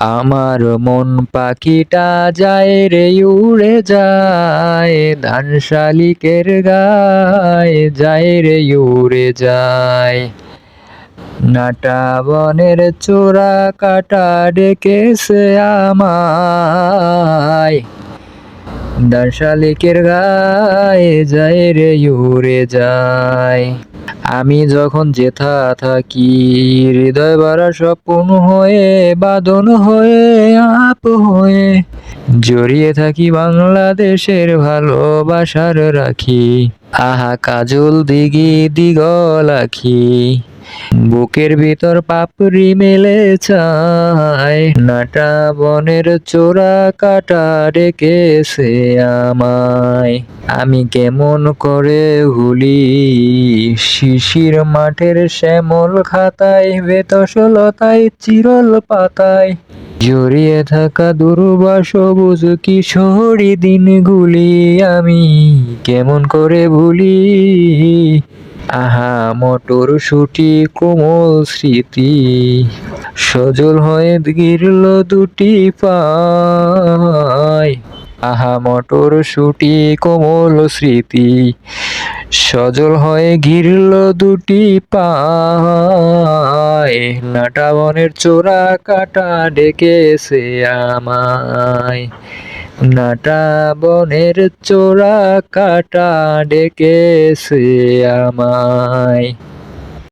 আমার মন পাখিটা যায় রে, উড়ে যায়, ধান শালিকের গায় যায় রে, উড়ে যায়। নাটা বনের চোরা কাটা ডেকেছে আমায়। ধান শালিকের গায়ে যায় রে, উড়ে যায়। আমি যখন যেথা থাকি হৃদয় ভরা স্বপ্ন হয়ে বাদন হয়ে, আপ হয়ে, জড়িয়ে থাকি বাংলাদেশের ভালোবাসার রাখি। আহা, কাজল দিঘি দিগল আখি বুকের ভিতর পাপড়ি মেলে চায়, নাটা বনের চোরা কাটা ডেকেছে আমায়। আমি কেমন করে ভুলি? শিশির মাঠের শ্যামল খাতায় বেতসলতায় চিরল পাতায়। জড়িয়ে থাকা দুর্বা সবুজ কিশোরী দিনগুলি আমি কেমন করে ভুলি? আহা মটর শুটি কোমল স্মৃতি, সজল হয়ে গিরল দুটি পায়। আহা মটর শুটি কোমল স্মৃতি, সজল হয়ে ঘিরল দুটি পায়। নাটা বনের চোরা কাটা ডেকেছে আমায়। নাটা বনের চোরা কাটা ডেকেছে আমায়।